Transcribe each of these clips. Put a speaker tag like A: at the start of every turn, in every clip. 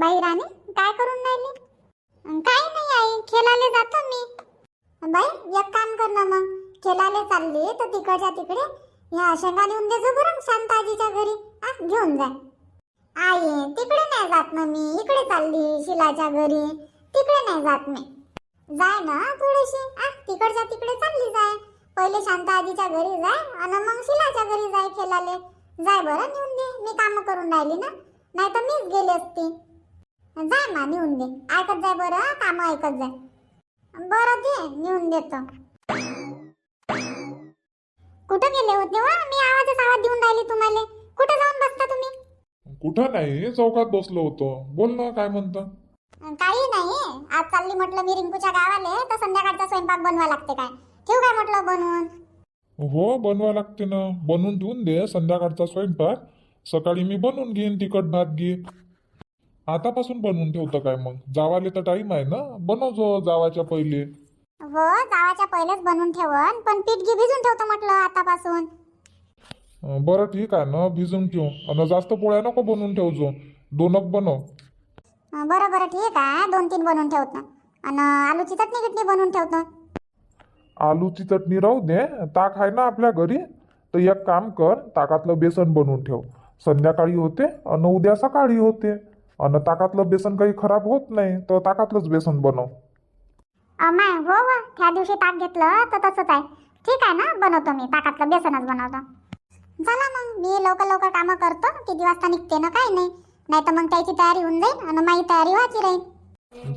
A: बाई राणी काय करून राहिली? काही नाही आई खेळाले जातो मी. बाई एक काम कर ना मग. खेळाले चालली तर तिकडच्या तिकडे ह्या शेंगा नेऊन दे जो बरं घरी. आ घेऊन जा. आई तिकडे नाही जात ना मी. इकडे चालली शिलाच्या घरी. तिकडे नाही जात मी. जाय ना थोडीशी. आ तिकडच्या तिकडे चालली जाय. पहिले शांताजीच्या घरी जाय आणि मग शिलाच्या घरी जाय खेळाले जाय बरं नेऊन दे. मी काम करून राहिली ना. नाही तर मीच गेली असती. जाय मा नेऊन दे. ऐकत जाय बरं काम ऐकत जाय. बरं दे नेऊन देतो. कुठं गेले होते वा मी आवाजच आवाज देऊन राहिली तुम्हाला. कुठं जाऊन बसता तुम्ही?
B: कुठं नाही चौकात बसलो होतो. बोल ना काय म्हणतं?
A: काही नाही. आज चालली म्हटलं मी रिंकूच्या गावाले तर संध्याकाळचा स्वयंपाक बनवा लागते काय. ठेवू काय म्हटलं बनवून?
B: हो बनवा लागते ना. बनवून ठेवून दे संध्याकाळचा स्वयंपाक. सकाळी मी बनवून घेईन तिखट भात घे. आतापासून बनवून ठेवतं काय मग? जावाले तर टाईम आहे ना? बनवजो जावाच्या पहिले.
A: हो जावाच्या पहिलेच बनवून ठेवन पण पीठ घी भिजून ठेवतो म्हटलं आतापासून.
B: अं, बरं ठीक आहे ना भिजून ठेव. आणि जास्त पोळ्या नको बनवून ठेवजो दोनक बनव.
A: अं, बरं बरं ठीक आहे. दोन तीन बनवून ठेवतो. आणि आलूची चटणी गिटणी बनवून ठेवतो.
B: आलूची चटणी राहू दे. ताक आहे ना आपल्या घरी. तर एक काम कर ताकातलं बेसन बनवून ठेव. संध्याकाळी होते आणि उद्या सकाळी होते. आणि ताकातलं बेसन काही खराब होत नाही तर ताकातलंच बेसन बनव.
A: अमाय हो हो. त्या दिवशी ताक घेतलं तर तसंच आहे. ठीक आहे ना? बनवतो मी. ताकातलं बेसनच बनवतो. चला मग मी लवकर लवकर कामं करतो. किती वाजता निघते ना काही नाही. नाही तर मग त्याची तयारी होऊन जाईल आणि माझी तयारी व्हायची राहील.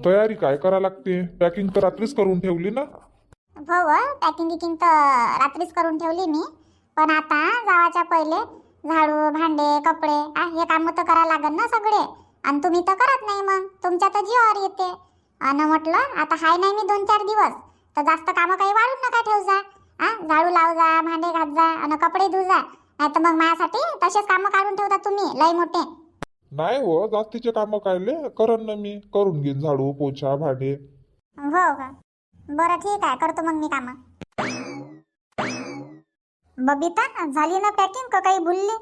B: तयारी काय करा लागते? पॅकिंग तर रात्रीच करून ठेवली ना?
A: हो हो. पॅकिंग गिकिंग तर रात्रीच करून ठेवली मी. पण आता जावाच्या पहिले झाडू भांडे कपडे हे कामं तर करा लागन ना सगळे. आणि तुम्ही तर करत नाही मग. तुमच्या तर जीवावर येते. आणि म्हटलं आता हाय नाही मी दोन चार दिवस. तर जास्त कामं काही वाढून नका ठेव जा. आ झाडू लाव जा भांडे घात जा आणि कपडे धु जा. नाही तर मग माझ्यासाठी तसेच कामं काढून ठेवता तुम्ही लय मोठे.
B: नाही हो जास्तीचे कामं काढले. करन ना मी. करून घेईन झाडू पोछा भांडे.
A: हो का? बरं ठीक आहे करतो मग मी कामं. बबिता झाली ना पॅकिंग का काही भुलली?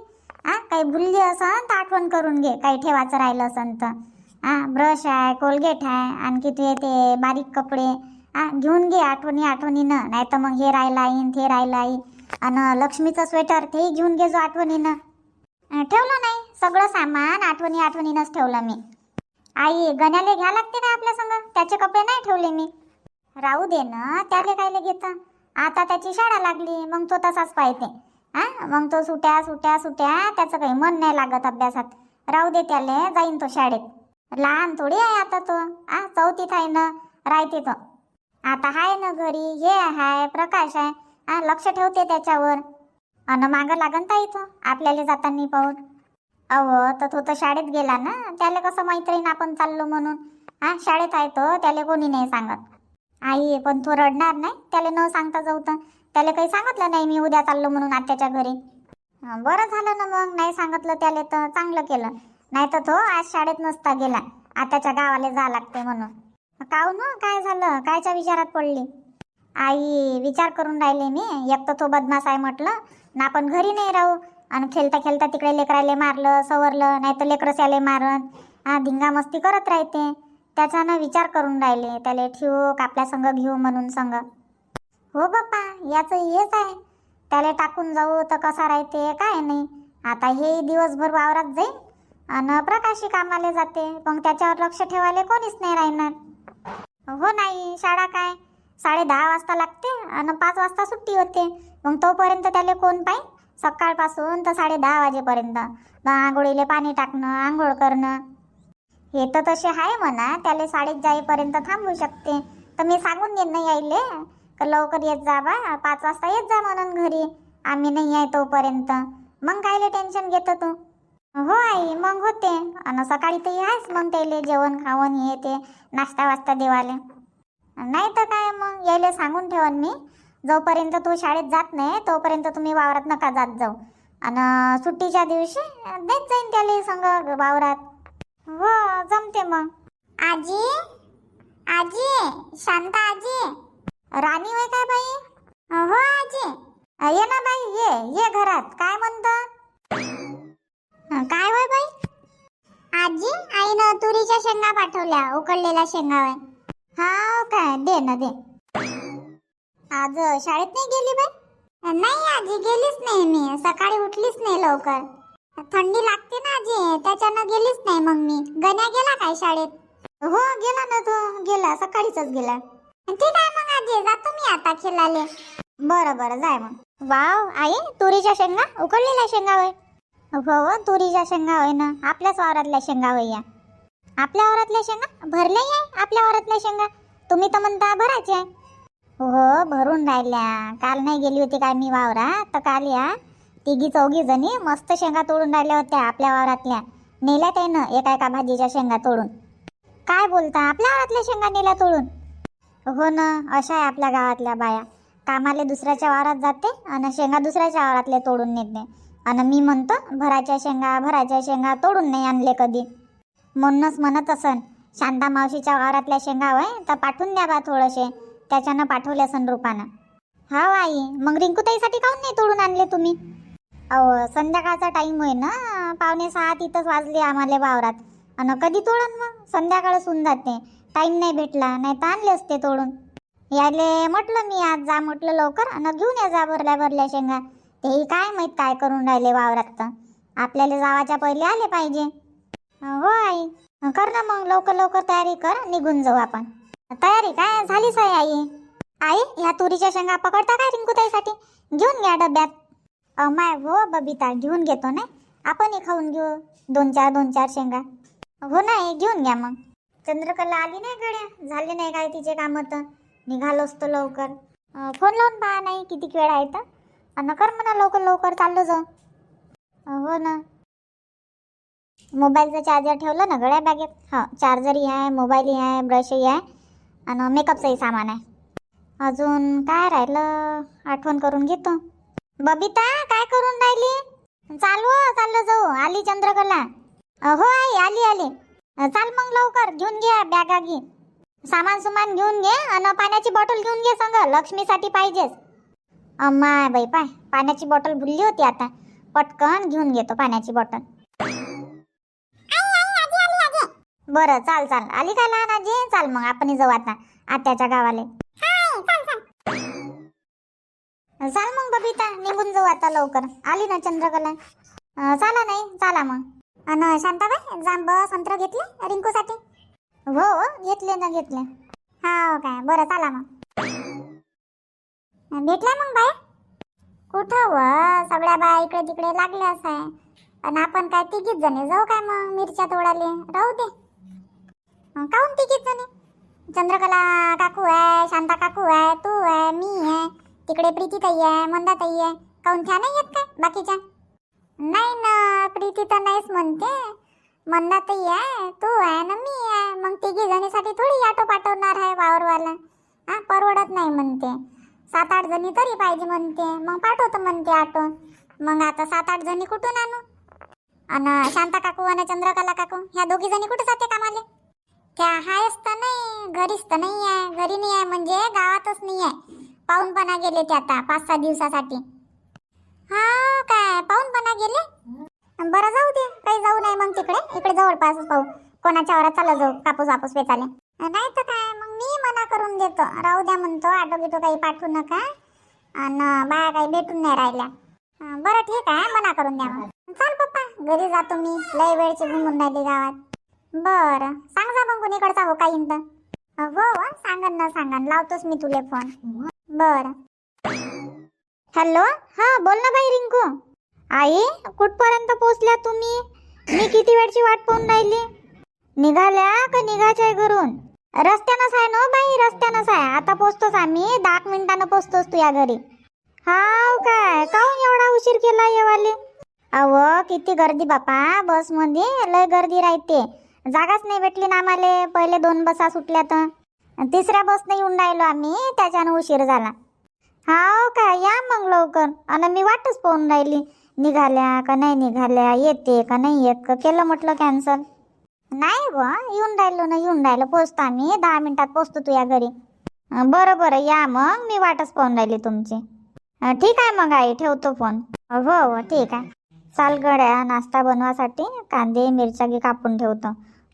A: आ काही भुलली असन तर आठवण करून घे काही ठेवायचं राहिलं असन तर. आ ब्रश आहे कोलगेट आहे आणखी ते ते बारीक कपडे. आ घेऊन घे आठवणी आठवणीनं नाही तर मग हे राहिला येईन ते राहिला येईन आणि लक्ष्मीचं स्वेटर तेही घेऊन घे जो आठवणीनं. ठेवलं नाही सगळं सामान आठवणी आठवणीनंच ठेवलं मी. आई गण्याले घ्या लागते का आपल्या संग? त्याचे कपडे नाही ठेवले मी. राहू दे ना त्याले कायले घेतं? आता त्याची शाळा लागली मग तो तसाच पाहिजे हा? मग तो सुट्या सुट्या सुट्या त्याचं काही मन नाही लागत अभ्यासात. राहू दे त्याले जाईन तो शाळेत. लहान थोडी आहे आता तो. आ चौथीत आहे ना राहते तो. आता हाय ना घरी हे हाय प्रकाश आहे हा लक्ष ठेवते त्याच्यावर. अन मागं लागन ताई तो आपल्याला जाताना पाहून. अहो तर तो तर शाळेत गेला ना त्याला कसं मैत्रीण आपण चाललो म्हणून? हा शाळेत आहे तो त्याला कोणी नाही सांगत. आई पण तो रडणार नाही त्याला न सांगता जाऊ तर. त्याला काही सांगितलं नाही मी उद्या चाललो म्हणून आत्याच्या घरी. बरं झालं ना मग. नाही सांगितलं त्याला तर चांगलं केलं. नाही तर तो आज शाळेत नसता गेला. आत्याच्या गावाला जा लागते म्हणून. काहून ना काय झालं? कायच्या विचारात पडली? आई विचार करून राहिले मी. एक तर तो बदमाश आहे म्हटलं. ना आपण घरी नाही राहू. आणि खेळता खेळता तिकडे लेकराले मारलं सवरलं. नाही तर लेकरं त्याले मारन हा धिंगा मस्ती करत राहते. त्याच्यानं विचार करून राहिले. त्याला ठेवू आपल्या संग घेऊ म्हणून संग. हो बाप्पा याचं हेच आहे. त्याला टाकून जाऊ तर कसा राहते काय नाही. आता हे दिवसभर वावरात जाईल आणि प्रकाशी कामाला जाते. मग त्याच्यावर लक्ष ठेवायला कोणीच नाही राहणार. हो नाही शाळा काय? साडे दहा वाजता लागते आणि पाच वाजता सुट्टी होते. मग तोपर्यंत त्याला कोण पाय सकाळपासून तर साडे दहा वाजेपर्यंत. मग आंघोळीले पाणी टाकणं आंघोळ करणं. हे तर तसे आहे म्हणा त्याला शाळेत जाईपर्यंत थांबू शकते. तर मी सांगून देईन ना यायले. तर लवकर येत जा बा. पाच वाजता येत जा म्हणून घरी. आम्ही नाही आहे तोपर्यंत. मग कायले टेन्शन घेतो तू? हो आई मग होते. आणि सकाळी तर आहेच मग त्याले जेवण खावण हे ते नाश्ता वास्ता देवाले. नाही तर काय मग? यायले सांगून ठेवन मी. जोपर्यंत तू शाळेत जात नाही तोपर्यंत तुम्ही वावरात नका जात जाऊ. आणि सुट्टीच्या दिवशी देत जाईन त्याला संग वावरात. हो जमते मग. आजी? आजी? शांता आजी? राणी होय काय बाई? हो आजी. ये ना बाई ये ये घरात. काय म्हणतं? काय होय बाई? आजी आईनं तुरीच्या शेंगा पाठवल्या उकडलेल्या शेंगा होय हा काय दे ना दे. आज शाळेत नाही गेली बाई? नाही आजी गेलीच नाही मी. सकाळी उठलीच नाही लवकर. थंडी लागते ना आजी त्याच्यानं गेलीच नाही मग मी. गण्या गेला काय शाळेत? हो गेला ना तो. गेला सकाळीच गेला. ठीक आहे मग आजी जातो मी आता खेळाले बरं बरं जाय मग. वाव आई तुरीच्या शेंगा? उकडलेल्या शेंगा होय. हो हो तुरीच्या शेंगा होय ना. आपल्याच वावरातल्या शेंगा होय या. आपल्या वावरातल्या शेंगा? भरल्या आहे आपल्या वावरातल्या शेंगा? तुम्ही तर म्हणता भरायचे आहे. हो भरून राहिल्या. काल नाही गेली होती काय मी वावरा तर काल या. तिघी चौघी जणी मस्त शेंगा तोडून राहिल्या होत्या आपल्या वावरातल्या. नेल्या त्यानं एका एका भाजीच्या शेंगा तोडून. काय बोलता? आपल्या वावरातल्या शेंगा नेल्या तोडून? हो ना अशा आहे आपल्या गावातल्या बाया. कामाले दुसऱ्याच्या वावरात जाते आणि शेंगा दुसऱ्याच्या वावरातले तोडून नेते. आणि मी म्हणतो भराच्या शेंगा भराच्या शेंगा तोडून नाही आणले कधी. म्हणूनच म्हणत असन शांता मावशीच्या वावरातल्या शेंगा होय तर पाठवून द्या बा थोडंसे. त्याच्यानं पाठवले असन रूपानं. हा आई मग रिंकूताईसाठी काहून नाही तोडून आणले तुम्ही? अहो संध्याकाळचा टाईम होय ना पावणे सहा तिथंच वाजले आम्हाला वावरात. आणि कधी तोडन मग? संध्याकाळच होऊन जाते. टाईम नाही भेटला नाही तर आणले असते तोडून. याले म्हटलं मी आज जा म्हटलं लवकर आणि घेऊन या जा भरल्या भरल्या शेंगा. तेही काय माहीत काय करून राहिले वावरात तर. आपल्याला जावाच्या पहिले आले पाहिजे. हो आई. कर ना मग लवकर लवकर तयारी कर निघून जाऊ आपण. तयारी काय झालीच आहे आई? आई ह्या तुरीच्या शेंगा पकडता काय रिंकूताईसाठी? घेऊन घ्या डब्यात. माय हो बबिता घेऊन घेतो ना आपणही खाऊन घेऊ दोन चार दोन चार शेंगा. हो नाही घेऊन घ्या मग. चंद्रकला आली नाही गड्या. झाले नाही काय तिचे कामं तर. निघालो असतो लवकर. फोन लावून पहा नाही किती वेळ आहे तर. अन कर म्हणा लवकर लवकर चाललो जाऊ. हो ना. मोबाईलचं चार्जर ठेवलं ना गड्या बॅगेत? हो चार्जरही आहे मोबाईलही आहे ब्रशही आहे आणि मेकअपचंही सामान आहे. अजून काय राहिलं? आठवण करून घेतो. बबिता काय करून राहिली? चालू हो, चाललो जाऊ. आली चंद्रकला. हो आई आली आली. चाल मग लवकर घेऊन घे बॅगा घे. सामान सुमान घेऊन घे आणि पाण्याची बॉटल घेऊन घे संग लक्ष्मीसाठी पाहिजेच. अम्मा बाई पाय पाण्याची बॉटल भुलली होती आता. पटकन घेऊन घेतो पाण्याची बॉटल. बरं चाल चाल. आली का लहान आजी? चाल मग आपण जाऊ आता आत्याच्या गावाले. चाल मग बबिता निघून जाऊ आता लवकर. आली ना चंद्रकला. चाला नाही चाला मग. अन शांताबाई जांब संत्र घेतले रिंकूसाठी? हो, हो घेतले ना घेतले. हा हो काय बरं चाला मग. भेटल्या मग बाय कुठं व सगळ्या बाय इकडे तिकडे लागल्या आहे आणि आपण काय तिघीच जणी जाऊ काय मग मिरच्या तोडाले राहू दे. काहून तिघीच जणी? चंद्रकला काकू आहे शांता काकू आहे तू आहे मी आहे. तिकडे प्रीतीताई आहे मंदाताई आहे. काहून त्या नाही येत काय बाकीच्या? नाही ना प्रीती तर नाहीच म्हणते. मंदाताई आहे तू आहे ना मी आहे. मग तिघी जणीसाठी थोडी ऑटो पाठवणार आहे वावरवाला. हा परवडत नाही म्हणते. सात आठ जणी तरी पाहिजे म्हणते. मग पाठवतो म्हणते ऑटो मग आता सात आठ जणी कुठून आणू? आणि शांता काकू आणि चंद्रकला काकू ह्या दोघी जणी कुठे जाते कामाले? त्या हायच तर नाही घरीच तर नाही आहे. घरी नाही आहे म्हणजे गावातच नाही आहे. पाहुणपणा गेले ते आता पाच सहा दिवसासाठी. हा काय पणा गेले? बरं जाऊ दे. काही जाऊ नाही मग तिकडे. इकडे जवळपास पाहू. कोणाच्या वरात चालला जाऊ. कापूस वापूस वेचाले नाही तर काय मग मी मना करून देतो. राहू द्या म्हणतो. आटो बिटो काही पाठवू नका. आणि बाया काही भेटून नाही राहिल्या. बरं ठीक आहे. मना करून द्या मग. चाल पप्पा. घरी जातो मी. लय वेळची घुमून राहिली गावात. बरं. सांग जा मग कुणीकडचा हो काही तर हो हो. सांगन ना सांगन. लावतोच मी तुले फोन. बरं. हॅलो? हा बोल ना बाई रिंकू. आई कुठपर्यंत पोहोचल्या तुम्ही? मी किती वेळची वाट पाहून राहिली? निघाल्या का निघायच्या आहे घरून? रस्त्यानंच आहे ना हो बाई रस्त्यानंच आहे. आता पोचतोच आम्ही. दहा मिनिटानं पोचतोच तू या घरी. हाव काय? काहून एवढा उशीर केला येवाले? अव किती गर्दी बापा. बसमध्ये लय गर्दी राहते. जागाच नाही भेटली ना आम्हाला. पहिले दोन बसा सुटल्या तर. तिसऱ्या बसने येऊन राहिलो आम्ही. त्याच्यानं उशीर झाला. हाव काय या मग लवकर. आणि मी वाटच पाहून राहिली. निघाल्या का नाही निघाल्या? येते का नाही येत? का केलं म्हटलं कॅन्सल नाही व येऊन राहिलो ना येऊन राहिलो. पोचतो आम्ही. दहा मिनिटात पोचतो तू या घरी. बरं बरं. या मग. मी वाटच पाहून राहिली तुमची. ठीक आहे मग आई ठेवतो फोन. हो हो ठीक आहे. चाल गड्या नाश्ता बनवासाठी कांदे मिरच्या घे कापून ठेवतो.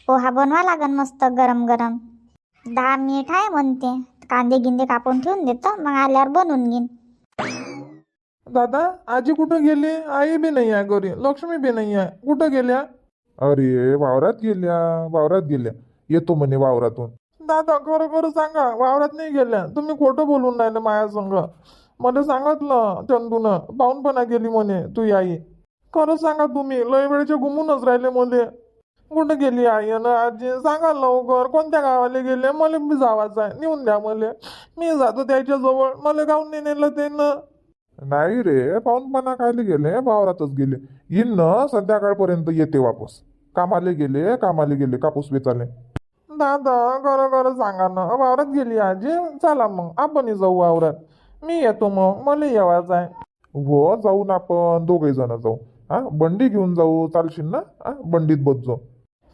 A: पोहा बनवा लागन मस्त गरम गरम दहा मिनिट आहे म्हणते. कांदे गिंदे कापून ठेवून देतो मग आल्यावर बनवून घेईन.
C: दादा आजी कुठं गेली? आई बी नाही आहे घरी. लक्ष्मी बी नाही आहे. कुठं गेल्या?
B: अरे वावरात गेल्या. वावरात गेल्या. येतो म्हणे वावरातून.
C: दादा खरं खरं सांगा वावरात नाही गेल्या. तुम्ही खोटं बोलून राहिले माया संग. मला सांगितलं चंदूनं पाहूनपणा गेली म्हणे तू आई. खरं सांगा तुम्ही लय वेळचे घुमूनच राहिले मध्ये कुठं गेली आई? आणि आजी सांगा लवकर कोणत्या गावाला गेले? मला बी जावाचं आहे. नेऊन द्या मला. मी जातो त्याच्याजवळ. मला गाऊन नेलं ते ना
B: नाही रे पाहुणपणा खायला गेले वावरातच गेले. येईन ना संध्याकाळपर्यंत येते वापस. कामाले गेले कामाले गेले कापूस वेचाले
C: दादा खरं खरं सांगा ना वावरात गेली आजी? चला मग आपणही जाऊ वावरात. मी येतो मग मला येवायचं आहे.
B: हो जाऊन आपण दोघे जण जाऊ. हा बंडी घेऊन जाऊ चालशील ना? हा बंडीत बस जाऊ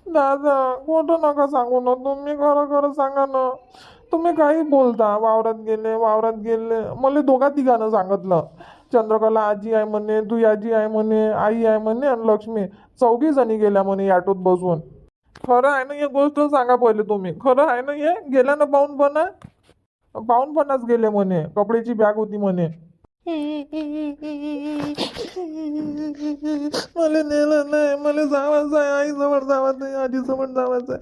C: दादा खोटं नका सांगू ना. तुम्ही खरं खरं सांगा ना. तुम्ही काही बोलता. वावरात गेले वावरात गेले. मला दोघा तिघानं सांगितलं. चंद्रकला आजी आहे म्हणे तू आजी आहे म्हणे आई आहे म्हणे आणि लक्ष्मी. चौघी जणी गेल्या म्हणे ऑटोत बसून. खरं आहे ना हे गोष्ट सांगा पहिले तुम्ही. खरं आहे ना हे गेल्या ना पाहूनपणा पाहूनपणाच गेले म्हणे. कपड्याची बॅग होती म्हणे. मला नेलं नाही मला जावायचं आहे आईजवळ जावायचं आहे आजीजवळ जावायचं आहे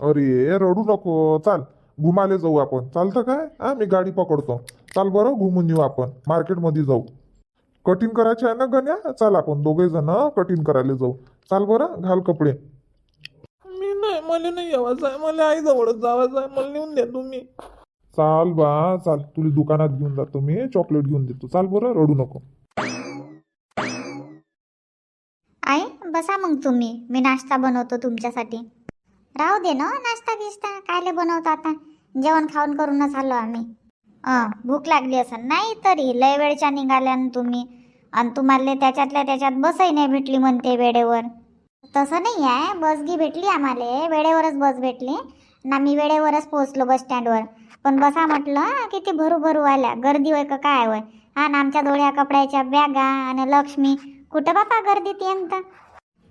B: अरे रडू नको. चाल घुमाले जाऊ आपण. चालतं काय? हा मी गाडी पकडतो. चाल बरं घुमून येऊ आपण. मार्केटमध्ये जाऊ. कटिंग करायचे आहे ना गण्या? चाल आपण दोघे जण कटिंग करायला जाऊ. चाल बरं घाल कपडे.
C: मी नाही मला नाही यावायचं आहे. मला आईजवळच जावायचं आहे. मला नेऊन द्या तुम्ही.
B: चाल बा चाल. तुला दुकानात घेऊन जातो मी चॉकलेट घेऊन देतो. चाल बरं रडू नको.
A: आई बसा मग तुम्ही. मी नाश्ता बनवतो तुमच्यासाठी. राहू दे ना नाश्ता गिश्ता कायले बनवतो आता? जेवण खाऊन करूनच आलो आम्ही. अं भूक लागली असं नाही तरी. लय वेळच्या निघाल्या न तुम्ही. आणि तुम्हाला त्याच्यातल्या त्याच्यात बसही नाही भेटली म्हणते वेळेवर. तसं नाही आहे. बस गी भेटली आम्हाला. वेळेवरच बस भेटली. ना मी वेळेवरच पोहोचलो बस स्टँडवर पण बसा म्हटलं किती भरू भरू आल्या गर्दी होय का काय होय? आणि आमच्या डोळ्या कपड्याच्या बॅगा आणि लक्ष्मी. कुठं बापा गर्दीत तर?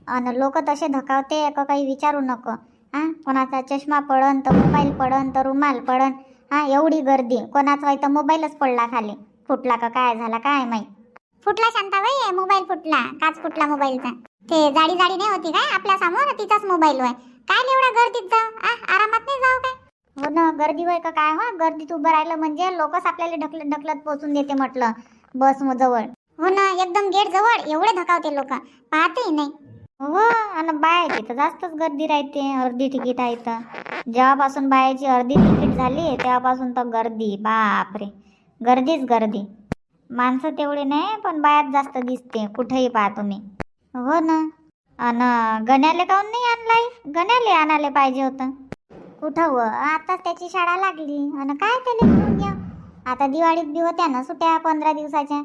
A: आणि लोक तसे धकावते का काही विचारू नको. हा कोणाचा चष्मा पडन तर मोबाईल पडन तर रुमाल पडन. हा एवढी गर्दी. कोणाचा तर मोबाईलच पडला खाली. फुटला का काय झाला काय माहीत. फुटला शांताबाई मोबाईल फुटला. काच फुटला मोबाईलचा. ते जाडी जाडी नाही होती काय आपल्यासमोर? तिचाच मोबाईल होय. काय एवढ्या गर्दीत जाऊ? आ आरामात नाही जाऊ काय? हो ना गर्दी होय का काय? हो गर्दीत उभं राहिलं म्हणजे लोकच आपल्याला ढकलत ढकलत पोचून देते म्हटलं बस जवळ. हो ना एकदम गेट जवळ एवढे धकावते लोक. पाहते नाही. हो आणि बाय तिथं जास्तच गर्दी राहते अर्धी तिकीट आहे तर जेव्हापासून बायाची अर्धी तिकीट झाली तेव्हापासून तर गर्दी बापरे. गर्दीच गर्दी. माणसं तेवढी नाही पण बायात जास्त दिसते कुठेही पाहा तुम्ही. हो ना. अन गण्याले काऊन नाही आणलाय? गण्याले आणायला पाहिजे होतं. कुठं व आताच त्याची शाळा लागली. आणि काय त्याला घेऊन घ्या. आता दिवाळीत बी होत्या ना सुट्या पंधरा दिवसाच्या.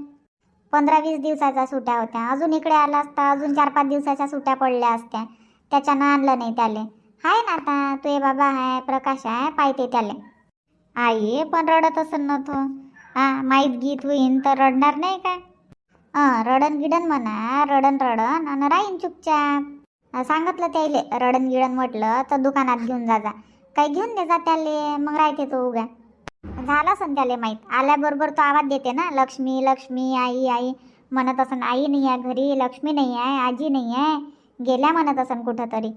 A: पंधरा वीस दिवसाच्या सुट्या होत्या. अजून इकडे आला असता अजून चार पाच दिवसाच्या सुट्या पडल्या असत्या. त्याच्यानं आणलं नाही त्याले. हाय ना आता तुझे बाबा आहे प्रकाश आहे पाहिते त्याले. आई पण रडत असेल ना तो. हा माहीत गीत होईन तर रडणार नाही काय हां रडन गिडन म्हणा रडन रडन आणि राहीन चुपचाप. सांगितलं त्याले रडन गिडन म्हटलं तर दुकानात घेऊन जा जा. काही घेऊन दे जा त्याले मग राहते तो उगा. झाला सण त्याला माहीत. आल्याबरोबर तो आवाज देते ना लक्ष्मी लक्ष्मी आई आई. म्हणत असन आई नाही आहे घरी लक्ष्मी नाही आहे आजी नाही आहे. गेल्या म्हणत असन कुठं तरी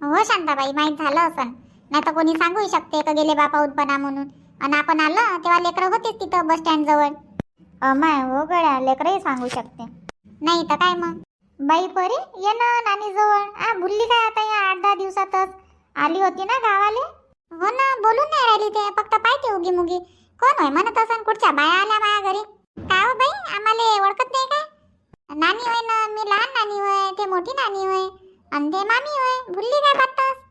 A: हो शांताबाई माहीत झालं असन. नाही तर कोणी सांगू शकते का गेले बापा उत्पन्ना म्हणून. आणि आपण आलं तेव्हा लेकरं होतेच तिथं बस स्टँड जवळ. अमाय हो गड्या लेकरही सांगू शकते. नाही तर काय मग? बाई परी ये ना नानी जवळ. आ भुलली काय आता या आठ दहा दिवसातच? आली होती ना गावाले? हो ना बोलून नाही राहिली ते फक्त पाहिजे उगी मुगी कोण होय? म्हणत असन कुठच्या बाया आल्या माया घरी? काय हो बाई? आम्हाला ओळखत नाही काय? नानी होय ना मी लहान नानी होय ते मोठी नानी होय. आणि ते मामी होय भुलली काय बत्तास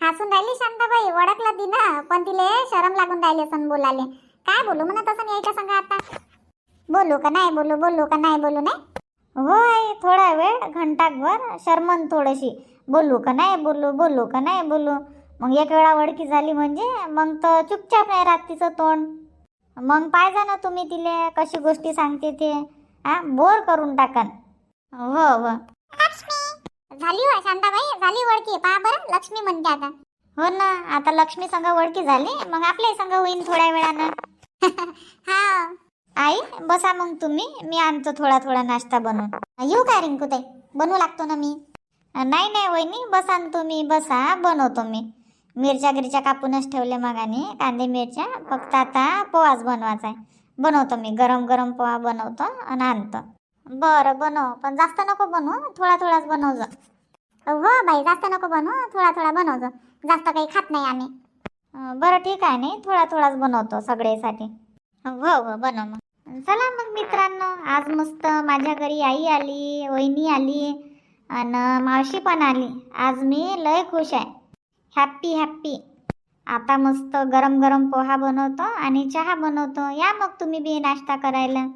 A: हसून राहिली शांताबाई ओळखलं ती ना पण तिले शरम लागून राहिले असं बोलाले काय बोलू? म्हणत असं यायच्या संग आता. बोलू का नाही बोलू? बोलू का नाही बोलू? नाही? होय थोडा वेळ घंटाभर शर्मन थोडीशी. बोलू का नाही बोलू बोलू का नाही बोलू. मग एक वेळा ओळखी झाली म्हणजे मग तर चुपचाप नाही राहत तिचं तोंड. मग पाहिजा ना तुम्ही तिले कशी गोष्टी सांगते ते. हा बोर करून टाकन हो हो.
D: झाली हो शांताबाई झाली ओळखी पहा बरं लक्ष्मी म्हणते आता.
A: हो ना आता लक्ष्मी संघ ओळखी झाली मग आपल्याही संघ होईन थोड्या वेळानं.
D: हा.
A: आई बसा मग तुम्ही. मी आणतो थोडा थोडा नाश्ता बनवून.
D: येऊ काय रिंकूताई बनवू लागतो ना मी?
A: नाही नाही वहिनी बसा न तुम्ही बसा. बनवतो मी. मिरच्या गिरच्या कापूनच ठेवले मगाने. कांदे मिरच्या. फक्त आता पोहाच बनवायचा आहे. बनवतो मी. गरम गरम पोहा बनवतो आणि आणतो. बरं बनव. पण जास्त नको बनवू थोडा थोडाच बनवજો
D: हो बाई जास्त नको बनवू थोडा थोडा बनवतो जास्त काही खात नाही आम्ही.
A: बरं ठीक आहे नाही. थोडा थोडाच बनवतो सगळेसाठी हो हो बनव मग. चला मग मित्रांनो आज मस्त माझ्या घरी आई आली वहिनी आली आणि मावशी पण आली. आज मी लय खुश आहे. हॅप्पी हॅप्पी आता मस्त गरम गरम पोहा बनवतो आणि चहा बनवतो. या मग तुम्ही बी नाश्ता करायला.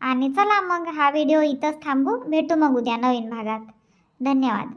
A: आणि चला मग हा व्हिडिओ इथंच थांबू. भेटू मग उद्या नवीन भागात. धन्यवाद.